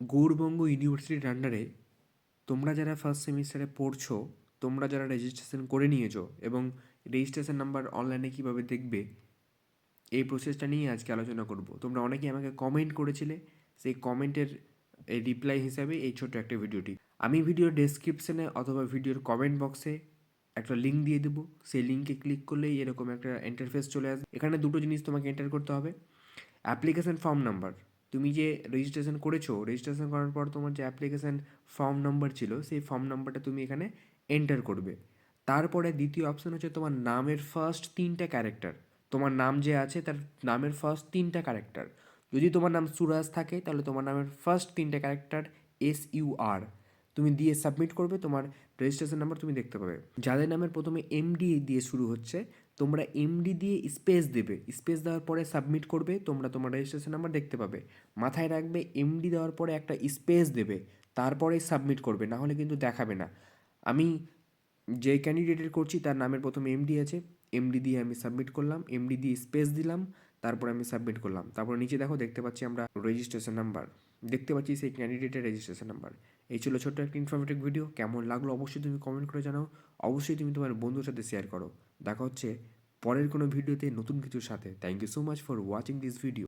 গৌরবঙ্গ ইউনিভার্সিটির আন্ডারে তোমরা যারা ফার্স্ট সেমিস্টারে পড়ছো, তোমরা যারা রেজিস্ট্রেশন করে নিয়েছো এবং রেজিস্ট্রেশন নাম্বার অনলাইনে কীভাবে দেখবে, এই প্রসেসটা নিয়ে আজকে আলোচনা করব। তোমরা অনেকেই আমাকে কমেন্ট করেছিলে, সেই কমেন্টের রিপ্লাই হিসাবে এই ছোট্ট একটা ভিডিওটি আমি ভিডিওর ডেসক্রিপশানে অথবা ভিডিওর কমেন্ট বক্সে একটা লিঙ্ক দিয়ে দেবো। সেই লিঙ্কে ক্লিক করলেই এরকম একটা ইন্টারফেস চলে আসবে। এখানে দুটো জিনিস তোমাকে এন্টার করতে হবে। অ্যাপ্লিকেশান ফর্ম নাম্বার তুমি যে রেজিস্ট্রেশন করেছ রেজিস্ট্রেশন করার পর তোমার যে অ্যাপ্লিকেশান ফর্ম নাম্বার ছিল, সেই ফর্ম নাম্বারটা তুমি এখানে এন্টার করবে। তারপরে দ্বিতীয় অপশন হচ্ছে তোমার নামের ফার্স্ট তিনটা ক্যারেক্টার তোমার নাম যে আছে, তার নামের ফার্স্ট তিনটা ক্যারেক্টার যদি তোমার নাম সুরাজ থাকে, তাহলে তোমার নামের ফার্স্ট তিনটা ক্যারেক্টার এস ইউ আর তুমি দিয়ে সাবমিট করবে, তোমার রেজিস্ট্রেশন নাম্বার তুমি দেখতে পাবে। যাদের নামের প্রথমে এমডি দিয়ে শুরু হচ্ছে, তোমরা এমডি দিয়ে স্পেস দেবে। স্পেস দেওয়ার পরে সাবমিট করবে, তোমরা তোমার রেজিস্ট্রেশন নাম্বার দেখতে পাবে। মাথায় রাখবে এমডি দেওয়ার পরে একটা স্পেস দেবে, তারপরে সাবমিট করবে, না হলে কিন্তু দেখাবে না। আমি যে ক্যান্ডিডেটের করছি, তার নামের প্রথমে এমডি আছে এমডি দিয়ে আমি সাবমিট করলাম এমডি দিয়ে স্পেস দিলাম, তারপরে আমি সাবমিট করলাম। তারপর নিচে দেখো, দেখতে পাচ্ছি আমরা রেজিস্ট্রেশন নাম্বার দেখতে পাচ্ছি সেই ক্যান্ডিডেটের রেজিস্ট্রেশন নাম্বার এই ছিল ছোট্ট একটা ইনফরমেটিভ ভিডিও কেমন লাগল অবশ্যই তুমি কমেন্ট করে জানাও। অবশ্যই তুমি তোমার বন্ধুর সাথে শেয়ার করো। দেখা হচ্ছে পরের কোনো ভিডিওতে নতুন কিছুর সাথে। Thank you so much for watching this video